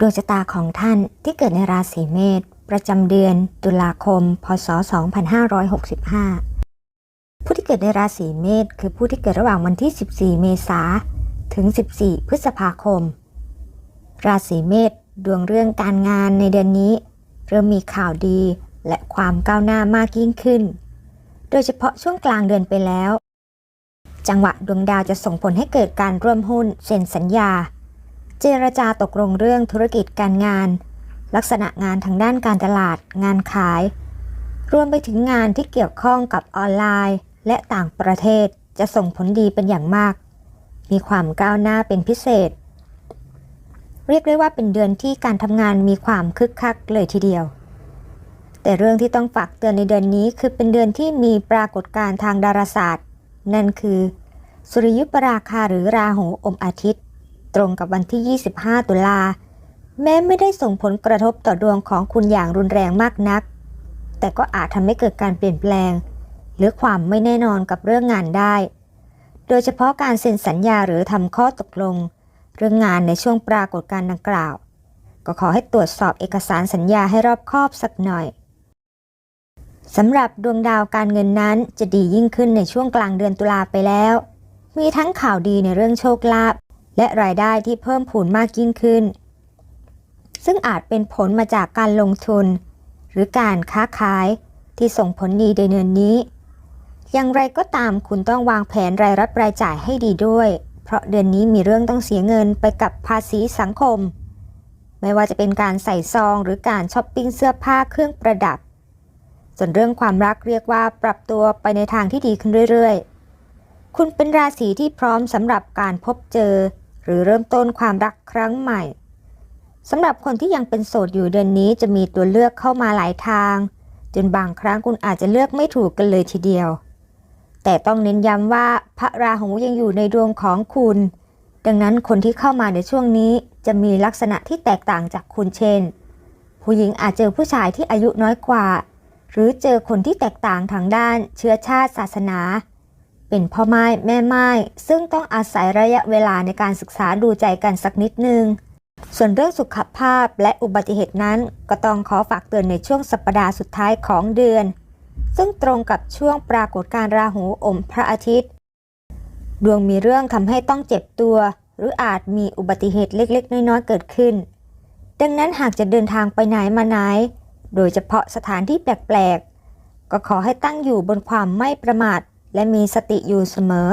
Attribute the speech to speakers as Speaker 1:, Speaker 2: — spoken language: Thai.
Speaker 1: ดวงชะตาของท่านที่เกิดในราศีเมษประจำเดือนตุลาคม พศ 2565 ผู้ที่เกิดในราศีเมษคือผู้ที่เกิดระหว่างวันที่ 14 เมษาถึง 14 พฤษภาคม ราศีเมษดวงเรื่องการงานในเดือนนี้ เริ่มมีข่าวดีและความก้าวหน้ามากยิ่งขึ้น โดยเฉพาะช่วงกลางเดือนไปแล้ว จังหวะดวงดาวจะส่งผลให้เกิดการร่วมหุ้นเซ็นสัญญา เจรจาตกลงเรื่องธุรกิจการงาน ลักษณะงานทางด้านการตลาด งานขาย รวมไปถึงงานที่เกี่ยวข้องกับออนไลน์ และต่างประเทศจะส่งผลดีเป็นอย่างมาก มีความก้าวหน้าเป็นพิเศษ เรียกได้ว่าเป็นเดือนที่การทำงานมีความคึกคักเลยทีเดียว แต่เรื่องที่ต้องฝากเตือนในเดือนนี้คือเป็นเดือนที่มีปรากฏการณ์ทางดาราศาสตร์ นั่นคือ สุริยุปราคาหรือราหูอมอาทิตย์ รงกับวันที่ 25 ตุลา แม้ไม่ได้ส่งผลกระทบต่อดวงของคุณอย่างรุนแรงมากนัก แต่ก็อาจทำให้เกิดการเปลี่ยนแปลง หรือความไม่แน่นอนกับเรื่องงานได้ โดยเฉพาะการเซ็นสัญญาหรือทำข้อตกลง เรื่องงานในช่วงปรากฏการดังกล่าว ก็ขอให้ตรวจสอบเอกสารสัญญาให้รอบคอบสักหน่อยสำหรับดวงดาวการเงินนั้นจะดียิ่งขึ้นในช่วงกลางเดือนตุลาไปแล้ว มีทั้งข่าวดีในเรื่องโชคลาภ และรายได้ที่เพิ่มพูนมากยิ่งขึ้น ซึ่งอาจเป็นผลมาจากการลงทุน หรือการค้าขายที่ส่งผลดีในเดือนนี้ อย่างไรก็ตามคุณต้องวางแผนรายรับรายจ่ายให้ดีด้วย เพราะเดือนนี้มีเรื่องต้องเสียเงินไปกับภาษีสังคม ไม่ว่าจะเป็นการใส่ซอง หรือการช้อปปิ้งเสื้อผ้าเครื่องประดับ ส่วนเรื่องความรักเรียกว่าปรับตัวไปในทางที่ดีขึ้นเรื่อยๆ คุณเป็นราศีที่พร้อมสำหรับการพบเจอ หรือเริ่มต้นความรักครั้งใหม่สำหรับคนที่ยังเป็นโสดอยู่เดือนนี้จะมีตัวเลือกเข้ามาหลายทาง จนบางครั้งคุณอาจจะเลือกไม่ถูกกันเลยทีเดียว แต่ต้องเน้นย้ำว่าพระราหูยังอยู่ในดวงของคุณ ดังนั้นคนที่เข้ามาในช่วงนี้จะมีลักษณะที่แตกต่างจากคุณเช่น ผู้หญิงอาจเจอผู้ชายที่อายุน้อยกว่า หรือเจอคนที่แตกต่างทางด้านเชื้อชาติศาสนา เป็นพ่อไม้แม่ไม้ซึ่งต้องอาศัยระยะเวลาในการศึกษาดูใจกันสักนิดนึง ส่วนเรื่องสุขภาพและอุบัติเหตุนั้นก็ต้องขอฝากเตือนในช่วงสัปดาห์สุดท้ายของเดือน ซึ่งตรงกับช่วงปรากฏการราหูอมพระอาทิตย์ ดวงมีเรื่องทำให้ต้องเจ็บตัว หรืออาจมีอุบัติเหตุเล็กๆ น้อยๆเกิดขึ้น ดังนั้นหากจะเดินทางไปไหนมาไหน โดยเฉพาะสถานที่แปลกๆก็ขอให้ตั้งอยู่บนความไม่ประมาท และมีสติอยู่เสมอ